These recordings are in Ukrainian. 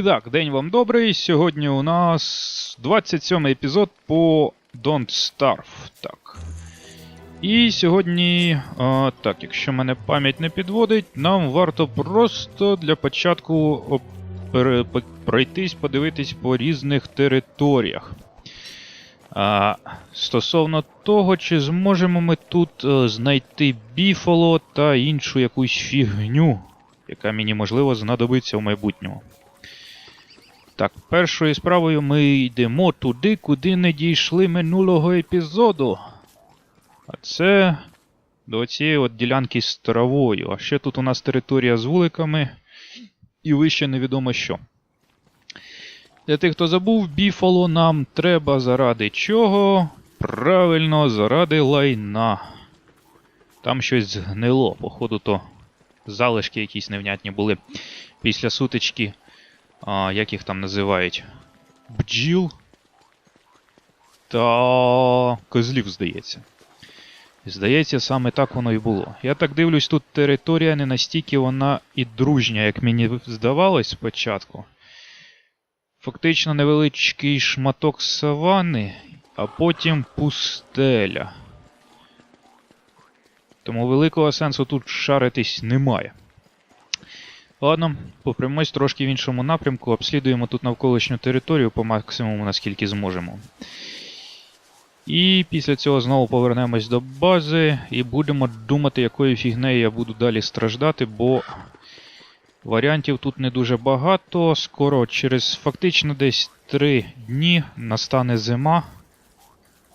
І так, день вам добрий. Сьогодні у нас 27 епізод по Don't Starve. Так. І сьогодні, а, так, якщо мене пам'ять не підводить, нам варто просто для початку пройтись, подивитись по різних територіях. А, стосовно того, чи зможемо ми тут е, знайти біфало та іншу якусь фігню, яка мені можливо знадобиться в майбутньому. Так, першою справою ми йдемо туди, куди не дійшли минулого епізоду. А це до цієї от ділянки з травою. А ще тут у нас територія з вуликами і вище невідомо що. Для тих, хто забув, біфало нам треба заради чого? Правильно, заради лайна. Там щось згнило, походу, то залишки якісь невнятні були після сутички а, як їх там називають? Бджіл та козлів, здається. Здається, саме так воно і було. Я так дивлюсь, тут територія не настільки вона і дружня, як мені здавалось спочатку. Фактично невеличкий шматок савани, а потім пустеля. Тому великого сенсу тут шаритись немає. Ладно, попрямось трошки в іншому напрямку, обслідуємо тут навколишню територію по максимуму, наскільки зможемо. І після цього знову повернемось до бази і будемо думати, якою фігнею я буду далі страждати, бо варіантів тут не дуже багато. Скоро через фактично десь 3 дні настане зима.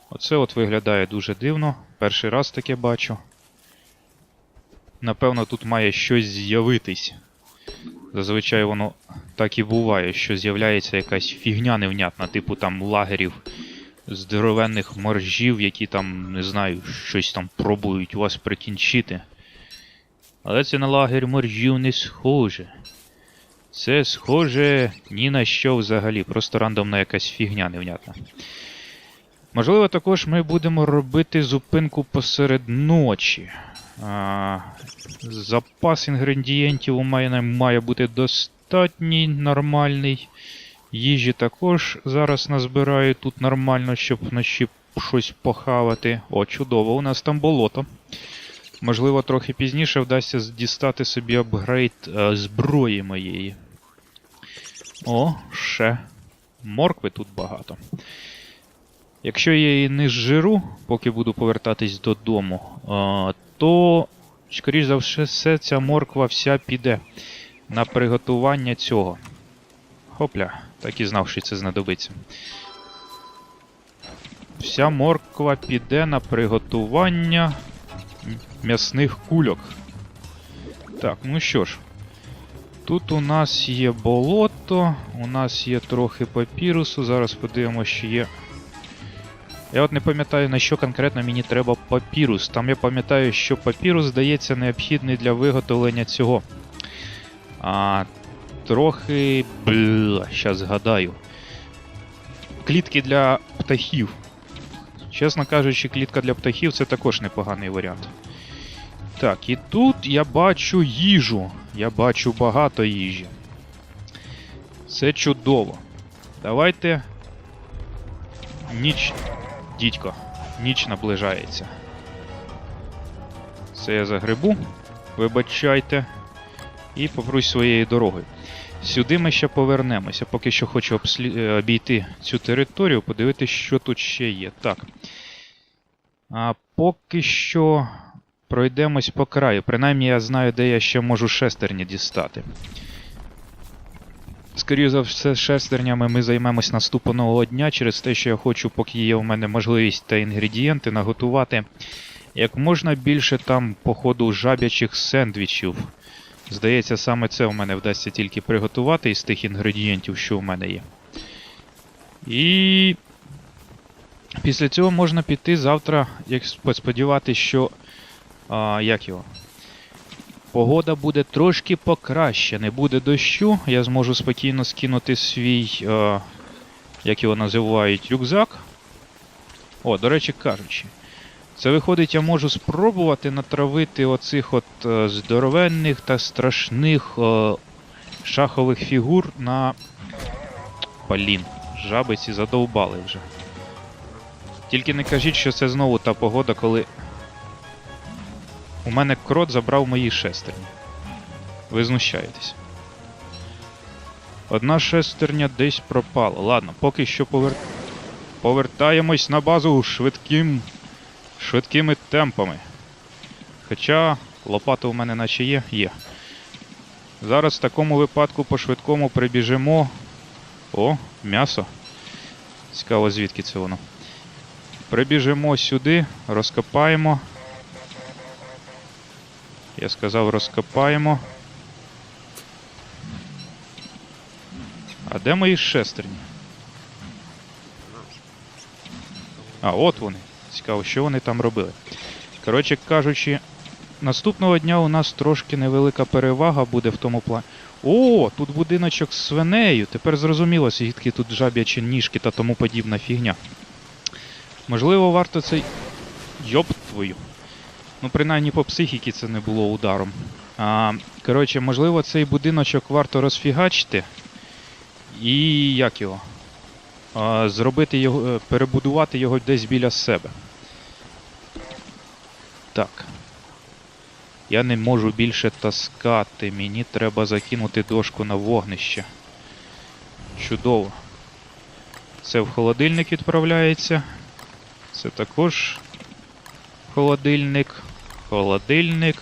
Оце от виглядає дуже дивно. Перший раз таке бачу. Напевно, тут має щось з'явитись. Зазвичай воно так і буває, що з'являється якась фігня невнятна, типу там лагерів здоровенних моржів, які там, не знаю, щось там пробують вас прикінчити. Але це на лагерь моржів не схоже. Це схоже ні на що взагалі, просто рандомна якась фігня невнятна. Можливо, також ми будемо робити зупинку посеред ночі. Запас інгредієнтів у мене має бути достатній, нормальний. Їжі також зараз назбираю тут нормально, щоб вночі щось похавати. О, чудово, у нас там болото. Можливо, трохи пізніше вдасться дістати собі апгрейд е, зброї моєї. О, ще. Моркви тут багато. Якщо я її не зжиру, поки буду повертатись додому, е, то, скоріш за все, ця морква вся піде на приготування цього. Хопля, так і знав, що це знадобиться. Вся морква піде на приготування м'ясних кульок. Так, ну що ж. Тут у нас є болото, у нас є трохи папірусу. Зараз подивимося, що є. Я от не пам'ятаю, на що конкретно мені треба папірус. Там я пам'ятаю, що папірус здається необхідний для виготовлення цього. А, трохи. Бля, щас згадаю. Клітки для птахів. Чесно кажучи, клітка для птахів це також непоганий варіант. Так, і тут я бачу їжу. Я бачу багато їжі. Це чудово. Давайте. Ніч. Дідько, ніч наближається. Це я загребу. Вибачайте. І попрусь своєю дорогою. Сюди ми ще повернемося. Поки що хочу обслі... е, обійти цю територію, подивитися, що тут ще є. Так. А поки що пройдемось по краю. Принаймні я знаю, де я ще можу шестерні дістати. Скоріше за все, шестернями ми займемось наступного дня через те, що я хочу, поки є у мене можливість та інгредієнти, наготувати як можна більше там, по ходу, жабячих сендвічів. Здається, саме це у мене вдасться тільки приготувати із тих інгредієнтів, що у мене є. І після цього можна піти завтра, як сподіватися, що. А, як його? Погода буде трошки покраще, не буде дощу. Я зможу спокійно скинути свій, е, як його називають, рюкзак. О, до речі кажучи. Це виходить, я можу спробувати натравити оцих от е, здоровенних та страшних е, шахових фігур на. Блін, жабиці задовбали вже. Тільки не кажіть, що це знову та погода, коли. У мене крот забрав мої шестерні. Ви знущаєтесь. Одна шестерня десь пропала. Ладно, поки що повер... повертаємось на базу швидким. швидкими темпами. Хоча лопата у мене наче є, є. Зараз в такому випадку по швидкому прибіжимо. О, м'ясо. Цікаво, звідки це воно. Прибіжимо сюди, розкопаємо. Я сказав, розкопаємо. А де мої шестерні? А, от вони. Цікаво, що вони там робили. Коротше кажучи, наступного дня у нас трошки невелика перевага буде в тому плані. О, тут будиночок з свинею. Тепер зрозуміло, звідки тут жаб'ячі ніжки та тому подібна фігня. Можливо, варто цей. Йоп твою. Ну, принаймні по психіки це не було ударом. А, коротше, можливо, цей будиночок варто розфігачити. І як його? А, зробити його. е, перебудувати його десь біля себе. Так. Я не можу більше таскати. Мені треба закинути дошку на вогнище. Чудово. Це в холодильник відправляється. Це також холодильник. Холодильник.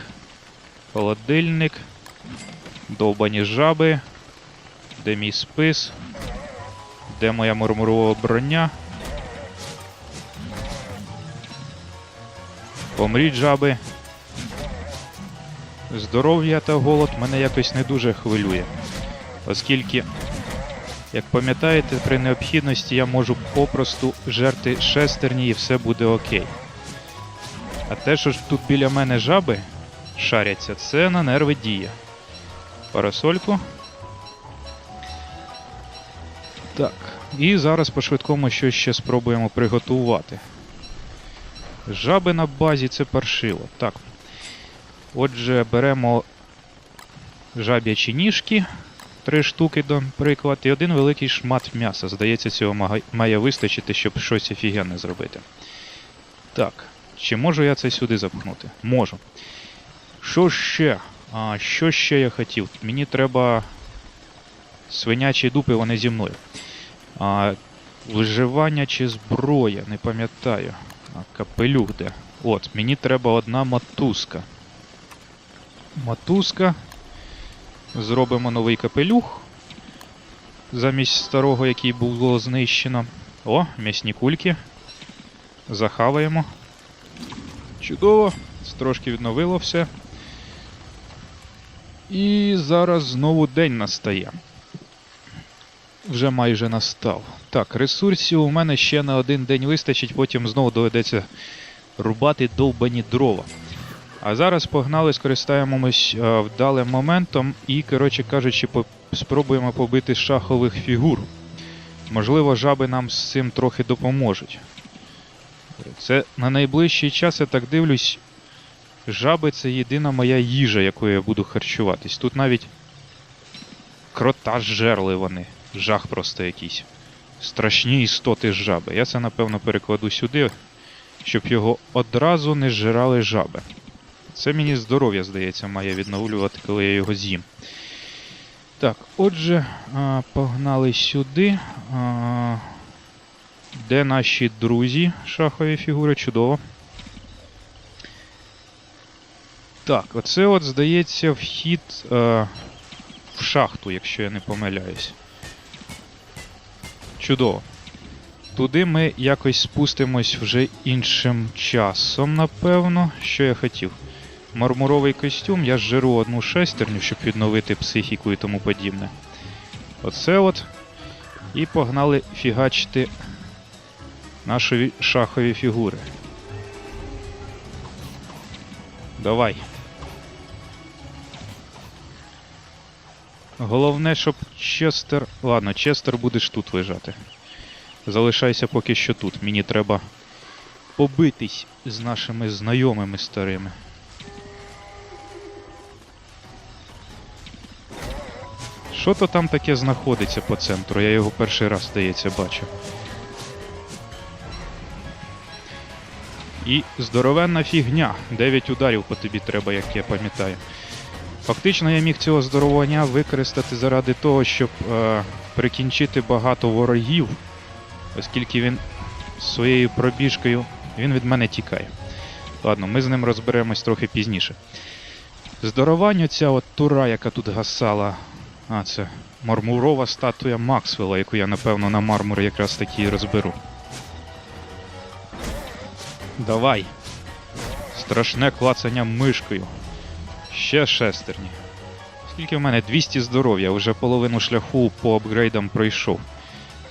Холодильник. Довбані жаби. Де мій спис? Де моя мармурова броня? Помріть жаби. Здоров'я та голод мене якось не дуже хвилює. Оскільки, як пам'ятаєте, при необхідності я можу попросту жерти шестерні і все буде окей. А те, що ж тут біля мене жаби шаряться, це на нерви діє. Парасольку. Так. І зараз по-швидкому щось ще спробуємо приготувати. Жаби на базі це паршиво. Так. Отже, беремо жаб'ячі ніжки, три штуки, до приклад, і один великий шмат м'яса. Здається, цього має вистачити, щоб щось офігенне зробити. Так, чи можу я це сюди запхнути? Можу. Що ще? А, що ще я хотів? Мені треба. Свинячі дупи, вони зі мною. А, виживання чи зброя, не пам'ятаю. А, капелюх де. От, мені треба одна мотузка. Мотузка. Зробимо новий капелюх. Замість старого, який було знищено. О, м'ясні кульки. Захаваємо. Чудово. Трошки відновило все. І зараз знову день настає. Вже майже настав. Так, ресурсів у мене ще на один день вистачить, потім знову доведеться рубати довбані дрова. А зараз погнали, скористаємось е, вдалим моментом і, коротше кажучи, спробуємо побити шахових фігур. Можливо, жаби нам з цим трохи допоможуть. Це на найближчий час, я так дивлюсь, жаби це єдина моя їжа, якою я буду харчуватись. Тут навіть крота жерли вони. Жах просто якийсь. Страшні істоти жаби. Я це, напевно, перекладу сюди, щоб його одразу не зжирали жаби. Це мені здоров'я, здається, має відновлювати, коли я його з'їм. Так, отже, погнали сюди. Де наші друзі? Шахові фігури, чудово. Так, оце от, здається, вхід е, в шахту, якщо я не помиляюсь. Чудово. Туди ми якось спустимось вже іншим часом, напевно. Що я хотів? Мармуровий костюм, я зжиру одну шестерню, щоб відновити психіку і тому подібне. Оце от. І погнали фігачити наші шахові фігури. Давай. Головне, щоб Честер. Ладно, Честер будеш тут лежати. Залишайся поки що тут. Мені треба побитись з нашими знайомими старими. Що то там таке знаходиться по центру? Я його перший раз, здається, бачу. І здоровенна фігня. 9 ударів по тобі треба, як я пам'ятаю. Фактично я міг цього здоровання використати заради того, щоб е, прикінчити багато ворогів, оскільки він своєю пробіжкою він від мене тікає. Ладно, ми з ним розберемось трохи пізніше. Здоровань оця от тура, яка тут гасала. А, це мармурова статуя Максвелла, яку я, напевно, на мармур якраз таки розберу. Давай. Страшне клацання мишкою. Ще шестерні. Скільки в мене? 200 здоров'я, вже половину шляху по апгрейдам пройшов.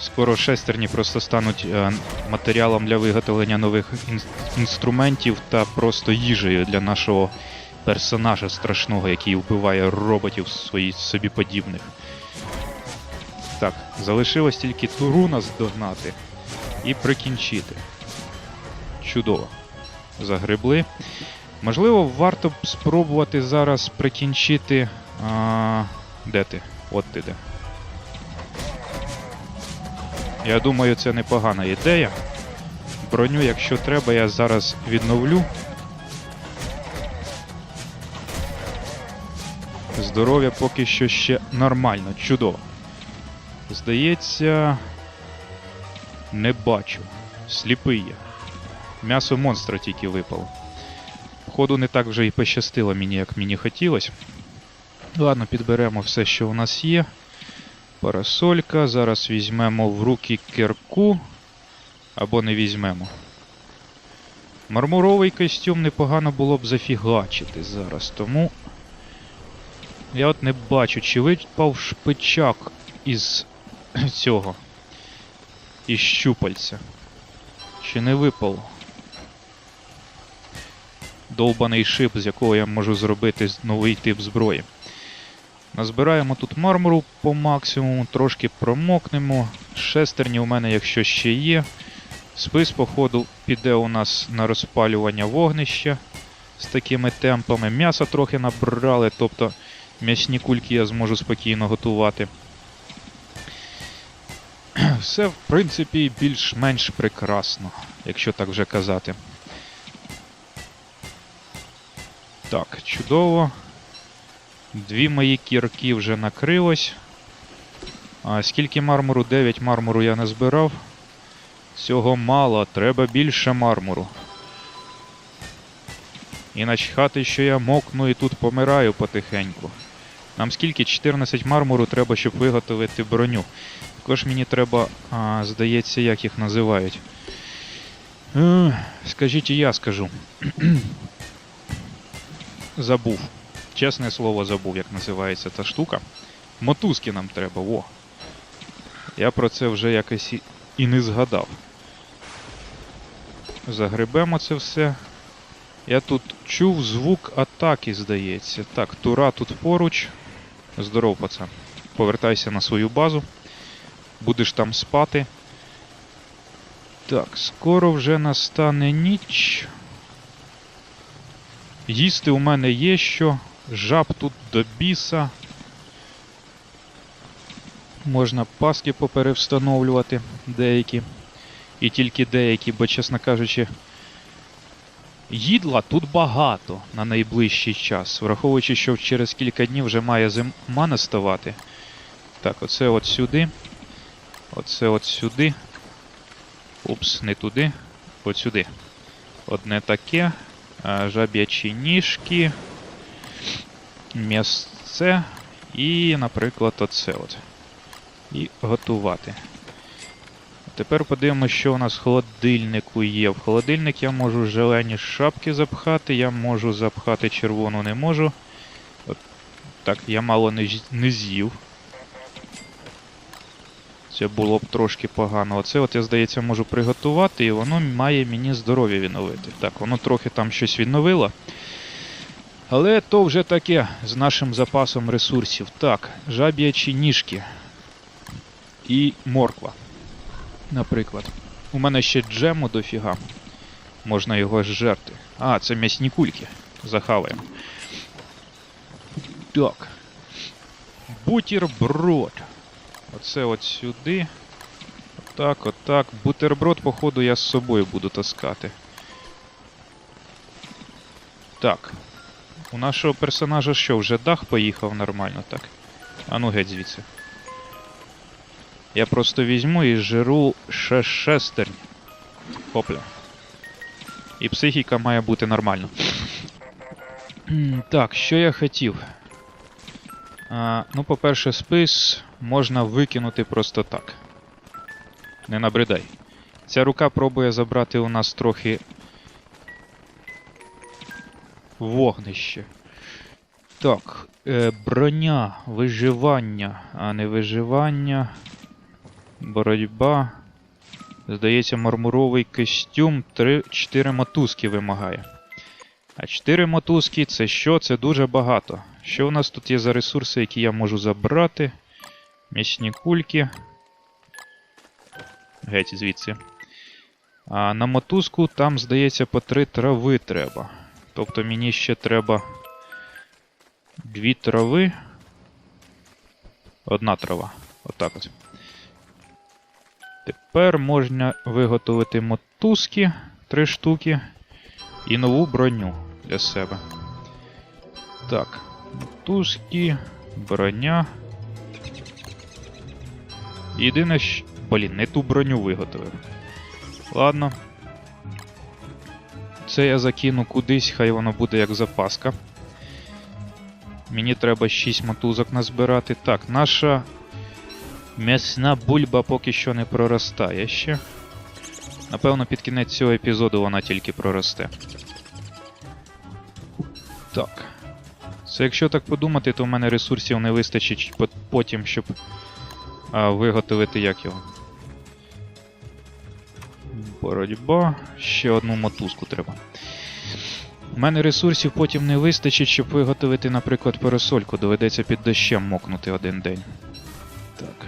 Скоро шестерні просто стануть е, матеріалом для виготовлення нових ін- інструментів та просто їжею для нашого персонажа страшного, який вбиває роботів своїх собі подібних. Так, залишилось тільки туру наздогнати і прикінчити. Чудово. Загребли. Можливо, варто б спробувати зараз прикінчити. А... Де ти? От ти де. Я думаю, це непогана ідея. Броню, якщо треба, я зараз відновлю. Здоров'я поки що ще нормально, чудово. Здається, не бачу. Сліпий я. М'ясо монстра тільки випало. Походу, не так вже і пощастило мені, як мені хотілося. Ладно, підберемо все, що у нас є. Парасолька. Зараз візьмемо в руки кирку. Або не візьмемо. Мармуровий костюм непогано було б зафігачити зараз, тому. Я от не бачу, чи випав шпичак із цього. Із щупальця. Чи не випав? Довбаний шип, з якого я можу зробити новий тип зброї. Назбираємо тут мармуру по максимуму, трошки промокнемо. Шестерні у мене, якщо ще є. Спис, походу, піде у нас на розпалювання вогнища з такими темпами. М'яса трохи набрали, тобто м'ясні кульки я зможу спокійно готувати. Все, в принципі, більш-менш прекрасно, якщо так вже казати. Так, чудово. Дві мої кірки вже накрилось. А скільки мармуру? 9 мармуру я не збирав. Цього мало, треба більше мармуру. І начхати, що я мокну і тут помираю потихеньку. Нам скільки? 14 мармуру треба, щоб виготовити броню. Також мені треба, а, здається, як їх називають. Е, Скажіть і я скажу. забув. Чесне слово, забув, як називається та штука. Мотузки нам треба, во. Я про це вже якось і, не згадав. Загребемо це все. Я тут чув звук атаки, здається. Так, тура тут поруч. Здоров, пацан. Повертайся на свою базу. Будеш там спати. Так, скоро вже настане ніч. Їсти у мене є що. Жаб тут до біса. Можна паски поперевстановлювати деякі. І тільки деякі, бо, чесно кажучи, їдла тут багато на найближчий час, враховуючи, що через кілька днів вже має зима наставати. Так, оце от сюди. Оце от сюди. Упс, не туди. От сюди. Одне таке. Жаб'ячі ніжки. М'ясце. І, наприклад, оце от. І готувати. Тепер подивимося, що у нас в холодильнику є. В холодильник я можу зелені шапки запхати, я можу запхати червону, не можу. От, так, я мало не, не з'їв. Це було б трошки погано. Оце от я, здається, можу приготувати, і воно має мені здоров'я відновити. Так, воно трохи там щось відновило. Але то вже таке з нашим запасом ресурсів. Так, жаб'ячі ніжки і морква. Наприклад. У мене ще джему дофіга. Можна його зжерти. А, це м'ясні кульки. Захаваємо. Так. Бутерброд. Оце от сюди. Отак, отак. Бутерброд, походу, я з собою буду таскати. Так. У нашого персонажа що, вже дах поїхав нормально, так? А ну геть звідси. Я просто візьму і жиру ще шестернь. Хопля. І психіка має бути нормально. Так, що я хотів? А, ну, по-перше, спис можна викинути просто так. Не набридай. Ця рука пробує забрати у нас трохи вогнище. Так, е, броня, виживання, а не виживання. Боротьба. Здається, мармуровий костюм 3-4 мотузки вимагає. А 4 мотузки це що? Це дуже багато. Що у нас тут є за ресурси, які я можу забрати? М'ячні кульки. Геть звідси. А на мотузку там, здається, по 3 трави треба. Тобто мені ще треба дві трави. Одна трава. Отак от. Тепер можна виготовити мотузки три штуки і нову броню для себе. Так, мотузки, броня. Єдине, що. Блін, не ту броню виготовив. Ладно. Це я закину кудись, хай воно буде як запаска. Мені треба 6 мотузок назбирати. Так, наша м'ясна бульба поки що не проростає ще. Напевно, під кінець цього епізоду вона тільки проросте. Так. Це якщо так подумати, то в мене ресурсів не вистачить потім, щоб а, виготовити як його. Боротьба. Ще одну мотузку треба. У мене ресурсів потім не вистачить, щоб виготовити, наприклад, парасольку. Доведеться під дощем мокнути один день. Так.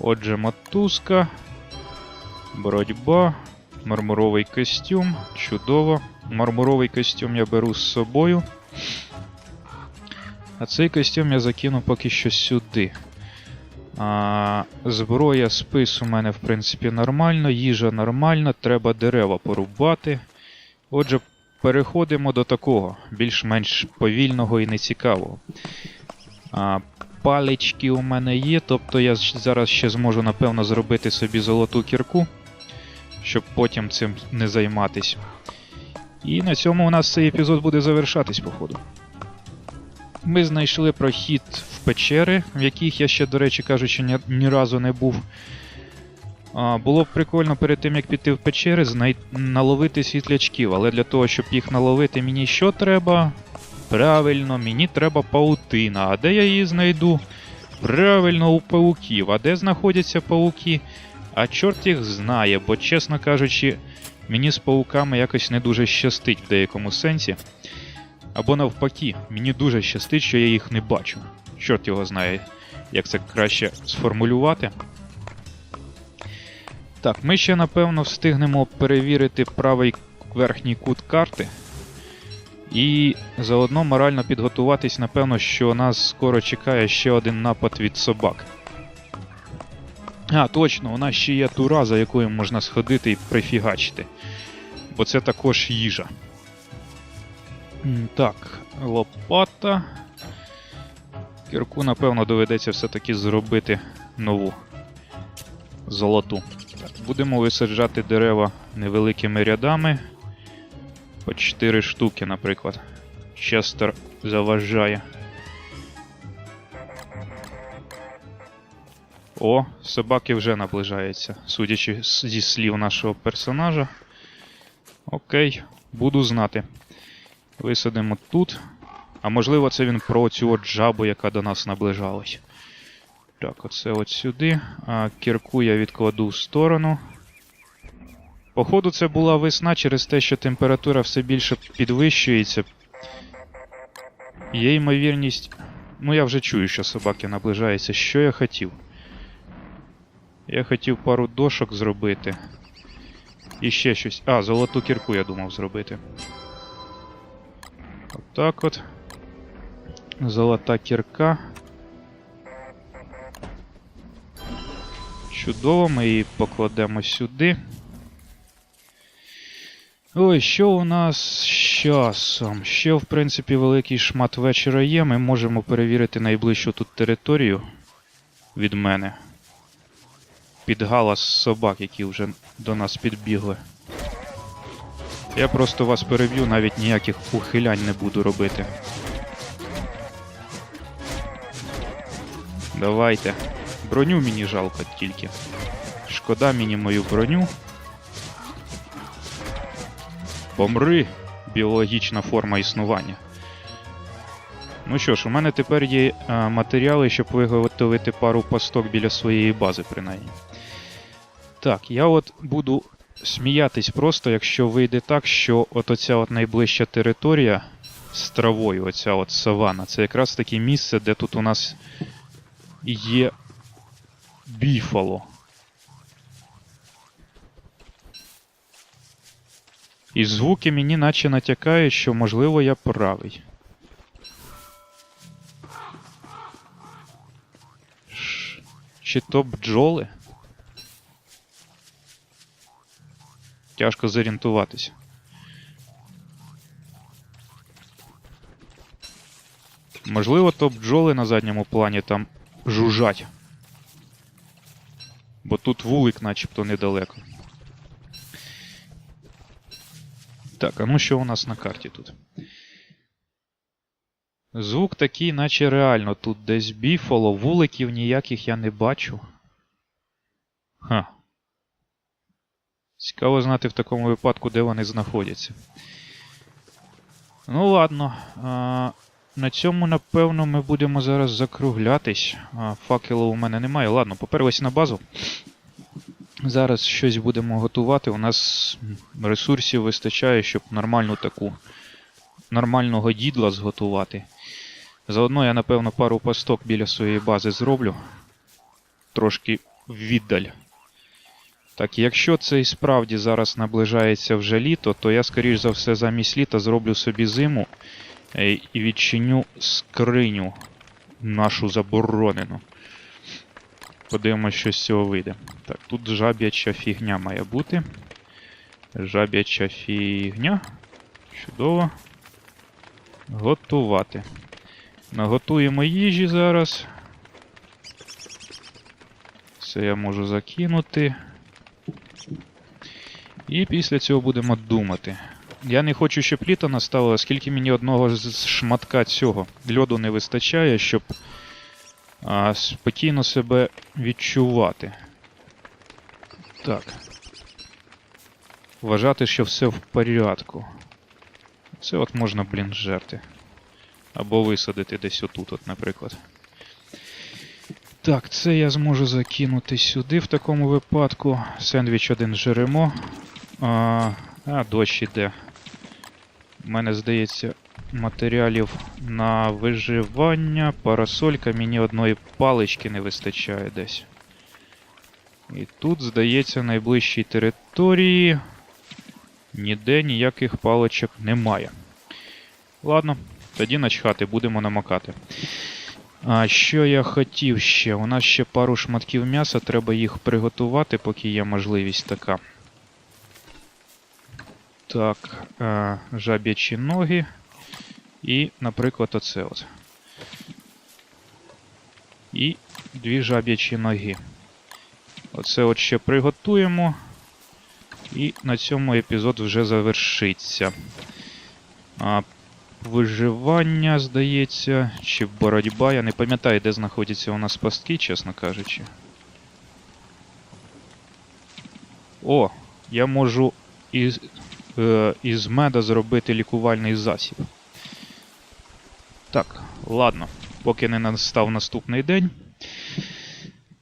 Отже, мотузка. Боротьба. Мармуровий костюм. Чудово. Мармуровий костюм я беру з собою. А цей костюм я закину поки що сюди. А, зброя, спис у мене, в принципі, нормально, їжа нормальна, треба дерева порубати. Отже, переходимо до такого, більш-менш повільного і нецікавого. А, палички у мене є, тобто я зараз ще зможу, напевно, зробити собі золоту кірку, щоб потім цим не займатись. І на цьому у нас цей епізод буде завершатись, походу. Ми знайшли прохід в печери, в яких я ще, до речі кажучи, ні, ні разу не був. А, було б прикольно перед тим, як піти в печери, знай... наловити світлячків, але для того, щоб їх наловити, мені що треба? Правильно, мені треба паутина. А де я її знайду? Правильно, у пауків. А де знаходяться пауки? А чорт їх знає, бо, чесно кажучи, мені з пауками якось не дуже щастить в деякому сенсі. Або навпаки, мені дуже щастить, що я їх не бачу. Чорт його знає, як це краще сформулювати. Так, ми ще напевно встигнемо перевірити правий верхній кут карти. І заодно морально підготуватись, напевно, що нас скоро чекає ще один напад від собак. А, точно, у нас ще є тура, за якою можна сходити і прифігачити. Бо це також їжа. Так, лопата. Кірку, напевно, доведеться все-таки зробити нову золоту. Так, будемо висаджати дерева невеликими рядами. По 4 штуки, наприклад. Честер заважає. О, собаки вже наближаються, судячи зі слів нашого персонажа. Окей, буду знати. Висадимо тут. А можливо, це він про цю от жабу, яка до нас наближалась. Так, оце от сюди. А кірку я відкладу в сторону. Походу, це була весна через те, що температура все більше підвищується. Є ймовірність. Ну, я вже чую, що собаки наближаються. Що я хотів? Я хотів пару дошок зробити. І ще щось. А, золоту кірку я думав зробити. Отак от. Золота кірка. Чудово, ми її покладемо сюди. Ой, що у нас з часом? Ще, в принципі, великий шмат вечора є. Ми можемо перевірити найближчу тут територію від мене. Під галас собак, які вже до нас підбігли. Я просто вас переб'ю, навіть ніяких ухилянь не буду робити. Давайте. Броню мені жалко тільки. Шкода мені мою броню. Помри, біологічна форма існування. Ну що ж, у мене тепер є е, матеріали, щоб виготовити пару пасток біля своєї бази, принаймні. Так, я от буду сміятись просто, якщо вийде так, що от оця от найближча територія з травою, оця от савана, це якраз таке місце, де тут у нас є біфало. І звуки мені наче натякають, що можливо я правий. Чи то бджоли? Тяжко зорієнтуватися. Можливо, то бджоли на задньому плані там жужжать. Бо тут вулик начебто недалеко. Так, а ну що у нас на карті тут? Звук такий, наче реально тут десь біфало, вуликів ніяких я не бачу. Ха. Цікаво знати в такому випадку, де вони знаходяться. Ну ладно. На цьому, напевно, ми будемо зараз закруглятись. А, факелу у мене немає. Ладно, поперлись на базу. Зараз щось будемо готувати. У нас ресурсів вистачає, щоб нормальну таку нормального дідла зготувати. Заодно я, напевно, пару пасток біля своєї бази зроблю. Трошки віддаль. Так, якщо це і справді зараз наближається вже літо, то я, скоріш за все, замість літа зроблю собі зиму е, і відчиню скриню нашу заборонену. Подивимось, що з цього вийде. Так, тут жаб'яча фігня має бути. Жаб'яча фігня. Чудово. Готувати. Наготуємо їжі зараз. Це я можу закинути. І після цього будемо думати. Я не хочу, щоб літо настало, оскільки мені одного з шматка цього льоду не вистачає, щоб а, спокійно себе відчувати. Так. Вважати, що все в порядку. Це от можна, блін, жерти. Або висадити десь отут, от, наприклад. Так, це я зможу закинути сюди в такому випадку. Сендвіч один жеремо. А, а дощ іде. У мене, здається, матеріалів на виживання. Парасолька мені одної палички не вистачає десь. І тут, здається, найближчій території ніде ніяких паличок немає. Ладно, тоді начхати, будемо намакати. А що я хотів ще? У нас ще пару шматків м'яса, треба їх приготувати, поки є можливість така. Так, е, жаб'ячі ноги. І, наприклад, оце от. І дві жаб'ячі ноги. Оце от ще приготуємо. І на цьому епізод вже завершиться. А, Виживання, здається, чи боротьба. Я не пам'ятаю, де знаходяться у нас пастки, чесно кажучи. О, я можу із, із меда зробити лікувальний засіб. Так, ладно, поки не настав наступний день.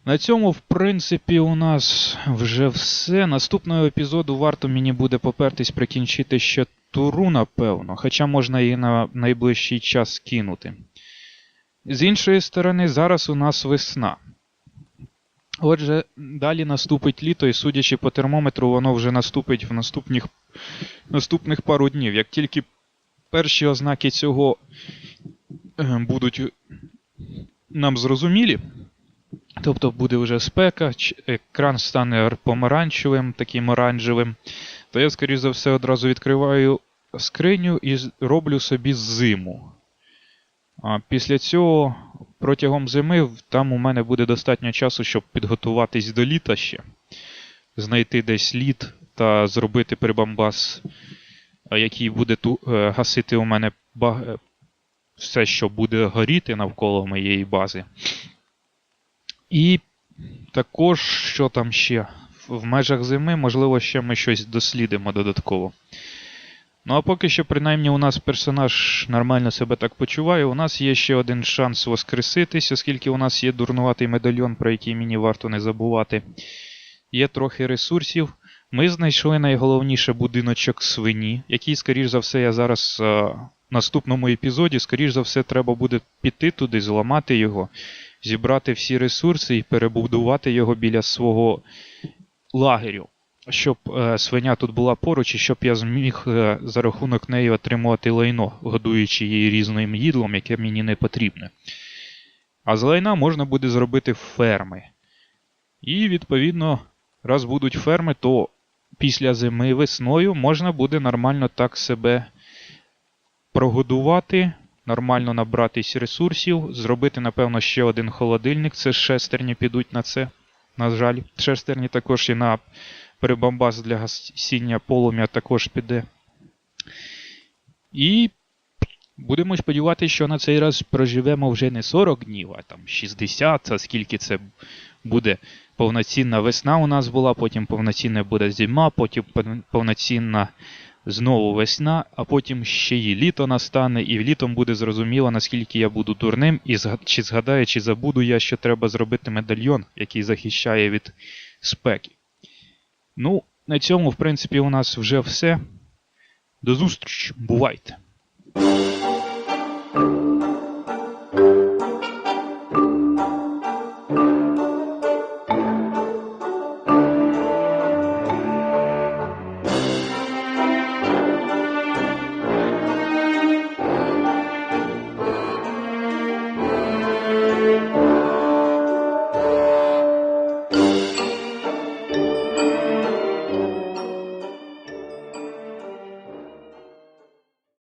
На цьому, в принципі, у нас вже все. Наступного епізоду варто мені буде попертись прикінчити ще туру, напевно, хоча можна її на найближчий час кинути. З іншої сторони, зараз у нас весна. Отже, далі наступить літо, і судячи по термометру, воно вже наступить в наступних, наступних пару днів. Як тільки перші ознаки цього е, будуть нам зрозумілі. Тобто буде вже спека, екран стане помаранчевим, таким оранжевим, то я, скоріш за все, одразу відкриваю скриню і роблю собі зиму. А після цього протягом зими там у мене буде достатньо часу, щоб підготуватись до літа ще, знайти десь лід та зробити прибамбас, який буде ту, е, гасити у мене ба- е, все, що буде горіти навколо моєї бази. І також, що там ще? В межах зими, можливо, ще ми щось дослідимо додатково. Ну а поки що, принаймні, у нас персонаж нормально себе так почуває. У нас є ще один шанс воскреситись, оскільки у нас є дурнуватий медальйон, про який мені варто не забувати. Є трохи ресурсів. Ми знайшли найголовніше будиночок свині, який, скоріш за все, я зараз е, в наступному епізоді, скоріш за все, треба буде піти туди, зламати його, зібрати всі ресурси і перебудувати його біля свого лагерю, щоб е, свиня тут була поруч, і щоб я зміг е, за рахунок неї отримувати лайно, годуючи її різним їдлом, яке мені не потрібне. А з лайна можна буде зробити ферми. І, відповідно, раз будуть ферми, то після зими весною можна буде нормально так себе прогодувати, нормально набратись ресурсів, зробити, напевно, ще один холодильник. Це шестерні підуть на це. На жаль, шестерні також і на перебамбас для гасіння полум'я також піде. І будемо сподіватися, що на цей раз проживемо вже не 40 днів, а там 60, а скільки це буде повноцінна весна у нас була, потім повноцінна буде зима, потім повноцінна знову весна, а потім ще й літо настане, і літом буде зрозуміло, наскільки я буду дурним, і чи згадаю, чи забуду я, що треба зробити медальйон, який захищає від спеки. Ну, на цьому, в принципі, у нас вже все. До зустрічі. Бувайте!